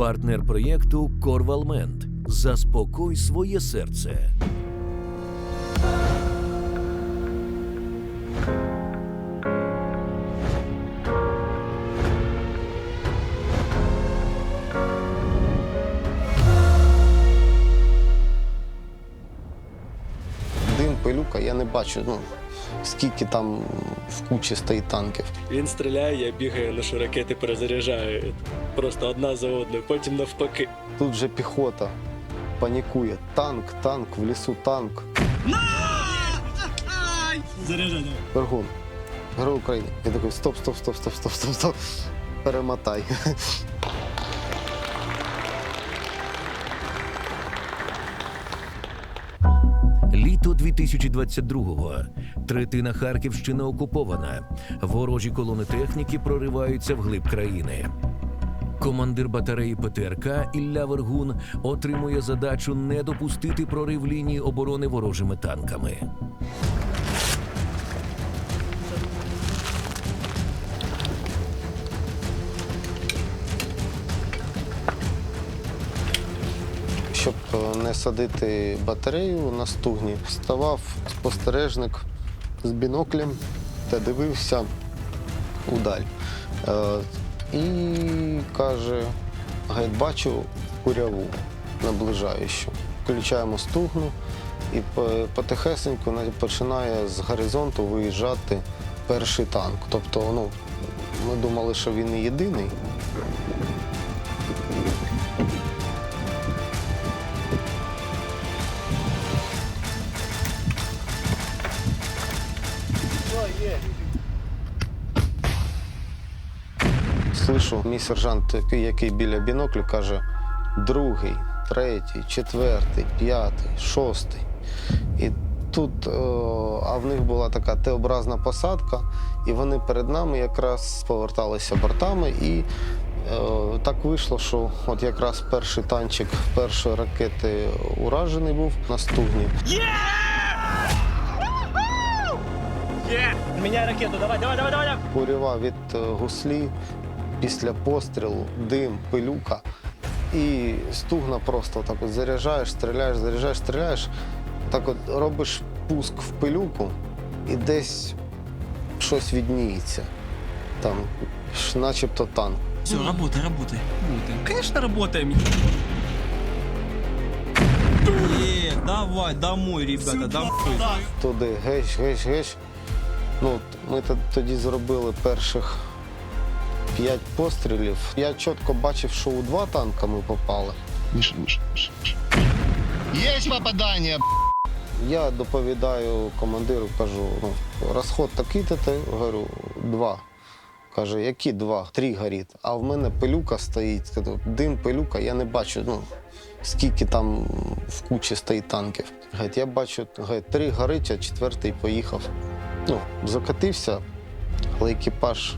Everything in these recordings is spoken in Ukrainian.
партнер проєкту Корвалмент. Заспокой своє серце. Дим, пилюка, я не бачу, ну, скільки там в кучі стоїть танків. Він стріляє, я бігаю, ношу ракети, перезаряджаю. Просто одна за одною, потім навпаки. Тут вже піхота панікує. Танк, танк, в лісу танк. Заряджаю. Вергун. Герой України. Я такий, стоп, стоп, стоп, стоп, стоп, стоп, стоп. Перемотай. 2022-го. Третина Харківщини окупована. Ворожі колони техніки прориваються вглиб країни. Командир батареї ПТРК Ілля Вергун отримує задачу не допустити прорив лінії оборони ворожими танками. Не садити батарею на стугні, ставав спостережник з біноклем та дивився удаль. Е, І каже: геть, бачу куряву наближаючу. Включаємо стугну і по- потихесеньку починає з горизонту виїжджати перший танк. Тобто, ну, ми думали, що він єдиний. Слышу, мій сержант, який- біля біноклю, каже: другий, третій, четвертий, п'ятий, шостий. І тут, е, а в них була така Т-образна посадка, і вони перед нами якраз поверталися бортами. І е, так вийшло, що от якраз перший танчик першої ракети уражений був на стугні. Міняй ракету, давай, давай, давай, давай. Курява від е, гуслі після пострілу, дим, пилюка. І стугна просто так от заряджаєш, стріляєш, заряджаєш, стріляєш. Так от робиш пуск в пилюку і десь щось відніється. Там, начебто танк. Все, работай, работай. Работаем. Конечно, работаем. Е, давай, домой, ребята, домой. Туди геш, геш, геш. Ну, от ми т- тоді зробили перших п'ять пострілів. Я чітко бачив, що у два танка ми попали. Миша, Миша, Миша. Есть попадание, Я доповідаю командиру, кажу, ну, розход такий-то, ти?» говорю, два. Каже, які два? Три горить. А в мене пилюка стоїть. Кажу, Дим, пилюка, я не бачу, ну, скільки там в кучі стоїть танків. Говорить, я бачу, говорить, три горить, а четвертий поїхав. Ну, закатився, але екіпаж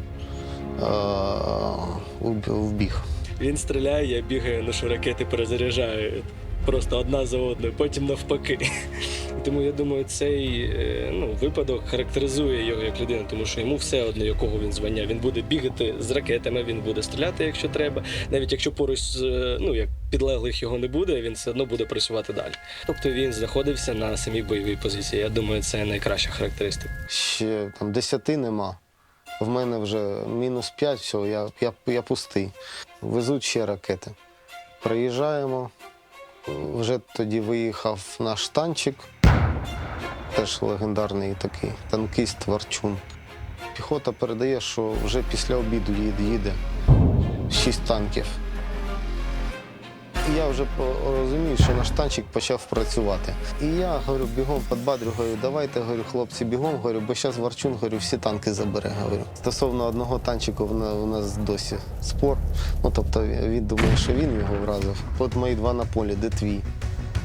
вбіг. Він стріляє, я бігаю, ношу ракети, перезаряджаю. Просто одна за одною, потім навпаки. Тому я думаю, цей е, ну, випадок характеризує його як людину, тому що йому все одно, якого він звання. Він буде бігати з ракетами, він буде стріляти, якщо треба. Навіть якщо поруч е, ну, як підлеглих його не буде, він все одно буде працювати далі. Тобто він знаходився на самій бойовій позиції. Я думаю, це найкраща характеристика. ще там десяти нема. В мене вже мінус п'ять, все, я, я, я пустий. Везуть ще ракети. Приїжджаємо. Вже тоді виїхав наш танчик, теж легендарний такий танкіст Варчун. Піхота передає, що вже після обіду їде шість танків. Я вже розумію, що наш танчик почав працювати. І я говорю, бігом підбадрю, говорю, давайте говорю, хлопці, бігом, говорю, бо зараз Варчун говорю, всі танки забере. Говорю. Стосовно одного танчика в у нас досі спор. Ну тобто він думає, що він його вразив. От мої два на полі, де твій?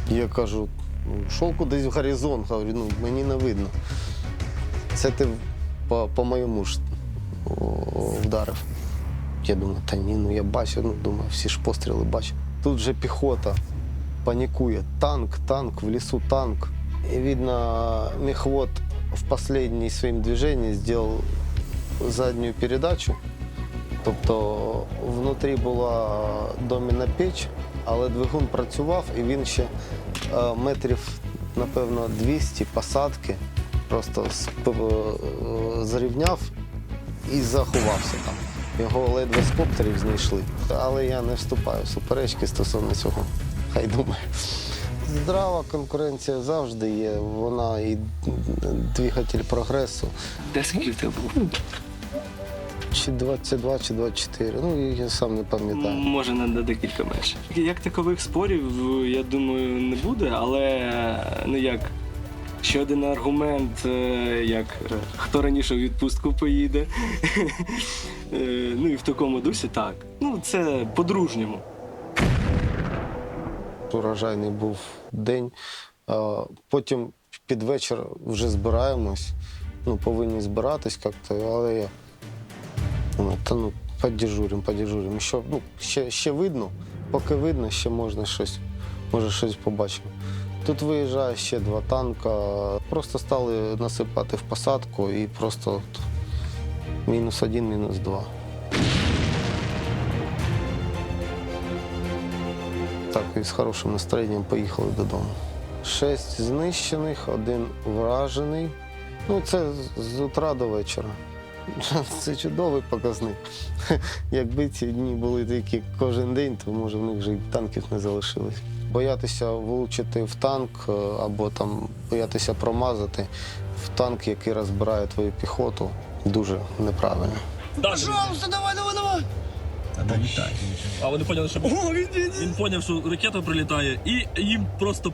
Я кажу, «Ну, шов кудись в горизонт, говорю, ну мені не видно. Це ти по, по моєму ж вдарив. Я думаю, та ні, ну я бачу, ну думаю, всі ж постріли бачу. Тут же піхота панікує. Танк, танк, в лісу танк. І видно, мехвод в последней своем движении сделал заднюю передачу. Тобто внутрі була доміна піч, але двигун працював і він ще е, метрів, напевно, 200 посадки просто е, і заховався там. Його ледве з коптерів знайшли. Але я не вступаю в суперечки стосовно цього. Хай думає. Здрава конкуренція завжди є. Вона і двигатель прогресу. Де скільки в тебе було? Чи 22, чи 24. Ну, я сам не пам'ятаю. Може, на на декілька менше. Як такових спорів, я думаю, не буде, але ну як. Ще один аргумент, е, як е, хто раніше в відпустку поїде. Е, Ну і в такому дусі так. Ну, це по-дружньому. Урожайний був день. Потім під вечір вже збираємось. Ну, повинні збиратись як-то, але я. думаю, Та ну, подежурим, подежурим. Що, ну, ще, ще видно, поки видно, ще можна щось, може щось побачимо. Тут виїжджає ще два танка. Просто стали насипати в посадку і просто мінус один, мінус два. Так, і з хорошим настроєнням поїхали додому. Шесть знищених, один вражений. Ну, це з утра до вечора. Це чудовий показник. Якби ці дні були такі кожен день, то може в них вже і танків не залишилось. Боятися влучити в танк е, або там боятися промазати в танк, який розбирає твою піхоту, дуже неправильно. Пожалуйста, давай, давай, давай. А вони поняли, що він поняв, що ракета прилітає, і їм просто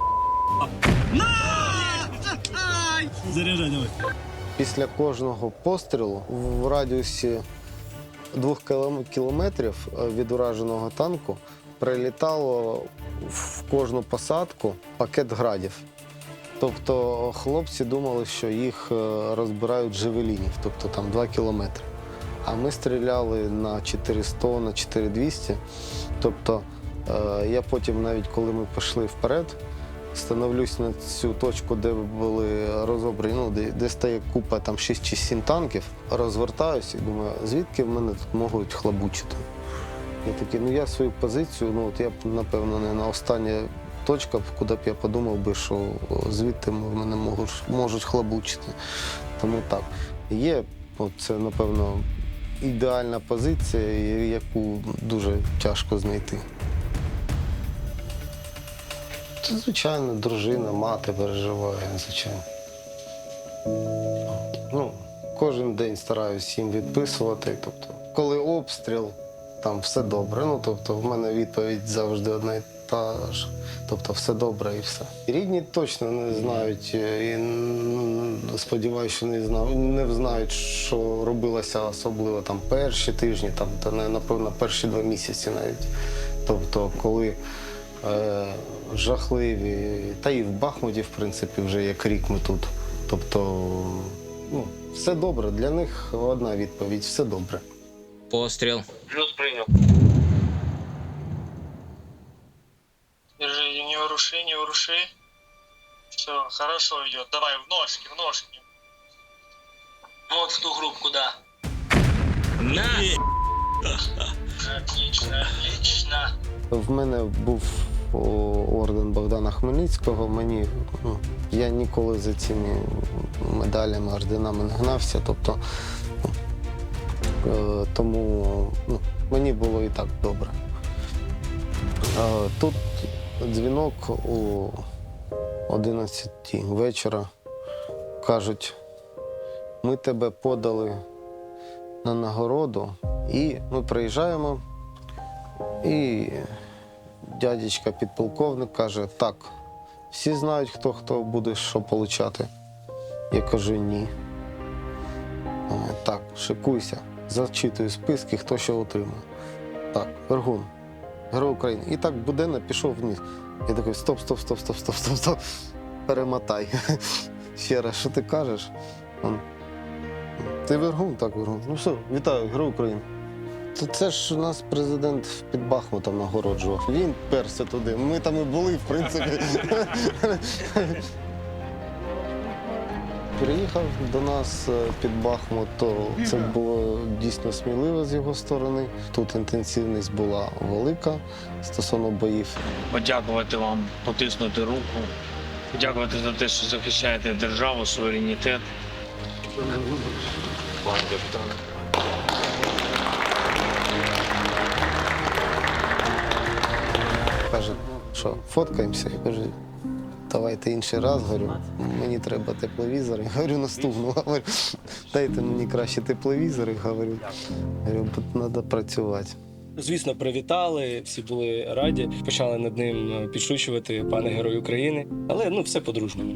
заряджай давай. Після кожного пострілу в радіусі двох кілометрів е, від ураженого танку прилітало в кожну посадку пакет градів. Тобто хлопці думали, що їх е, розбирають джевелінів, тобто там 2 кілометри. А ми стріляли на 400, на 4200. Тобто е, я потім, навіть коли ми пішли вперед, становлюсь на цю точку, де були розобрані, ну, де, де стає купа там 6 чи 7 танків, розвертаюся і думаю, звідки в мене тут можуть хлабучити. Я такий, ну я свою позицію, ну от я б, напевно, не на остання точка, куди б я подумав би, що звідти мене можуть, можуть хлабучити. Тому так. Є, це, напевно, ідеальна позиція, яку дуже тяжко знайти. Це, звичайно, дружина, мати переживає, звичайно. Ну, кожен день стараюсь їм відписувати. Тобто, коли обстріл, там все добре. Ну, тобто, в мене відповідь завжди одна і та ж. Тобто, все добре і все. Рідні точно не знають, е, і сподіваюся, що не знають, не знають, що робилося особливо там перші тижні, там, та напевно, перші два місяці навіть. Тобто, коли е, жахливі, та і в Бахмуті, в принципі, вже як рік ми тут. Тобто, ну, все добре. Для них одна відповідь все добре. Постріл. Плюс принял. Держи, не уруши, не уруши. Все, хорошо идет. Давай, в ножки, в ножки. Вот в ту группку, да. На! Отлично, отлично. В мене був о, орден Богдана Хмельницького. Мені ну, я ніколи за цими медалями, орденами не гнався. Тобто, тому ну, мені було і так добре. Е, тут дзвінок о 11 вечора. Кажуть, ми тебе подали на нагороду, і ми приїжджаємо. І дядечка підполковник каже: так, всі знають, хто хто буде що получати. Я кажу ні. Е, Так, шикуйся, зачитую списки, хто що отримає. Так, Вергун, Герой України. І так буденно пішов вниз. Я такий, стоп, стоп, стоп, стоп, стоп, стоп, стоп. Перемотай. Ще раз, що ти кажеш? Ти Вергун? Так, Вергун. Ну все, вітаю, Герой України. Це, це ж нас президент під Бахмутом нагороджував. Він перся туди. Ми там і були, в принципі. Приїхав до нас е, під Бахмут, то це було дійсно сміливо з його сторони. Тут інтенсивність була велика стосовно боїв. Подякувати вам, потиснути руку. Подякувати за те, що захищаєте державу, суверенітет. Каже, що фоткаємося? Я кажу, давайте інший раз. Говорю, мені треба тепловізори. Говорю, наступного. Говорю, дайте мені краще тепловізори. Говорю, говорю, треба працювати. Звісно, привітали, всі були раді. Почали над ним е, підшучувати пане Герой України. Але ну все по-дружньому.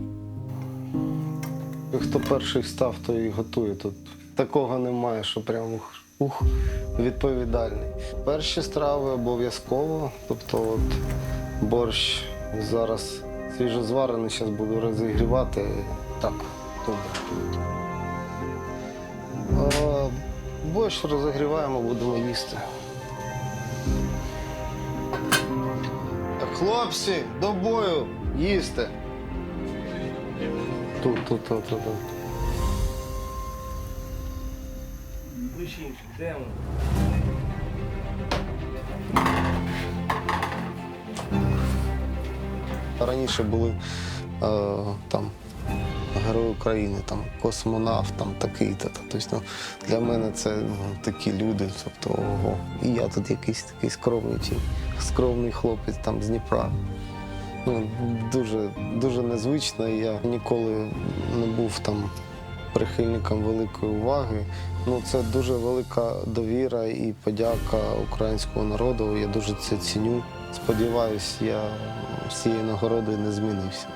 Хто перший став, той і готує. Тут такого немає, що прям ух, ух, відповідальний. Перші страви обов'язково. Тобто, от борщ зараз свіжозварений, зараз буду розігрівати. Так, добре. А, борщ розігріваємо, будемо їсти. Хлопці, до бою, їсти. Тут, тут, тут, тут. тут. Раніше були е, там Герой України, там космонавт, там такий-то. Тобто ну, для мене це ну, такі люди. Тобто, ого. І я тут якийсь такий скромний, скромний хлопець там з Дніпра. Ну, дуже, дуже незвично. Я ніколи не був там прихильником великої уваги. Ну, це дуже велика довіра і подяка українського народу. Я дуже це ціню. Сподіваюсь, я з цієї нагородою не змінився.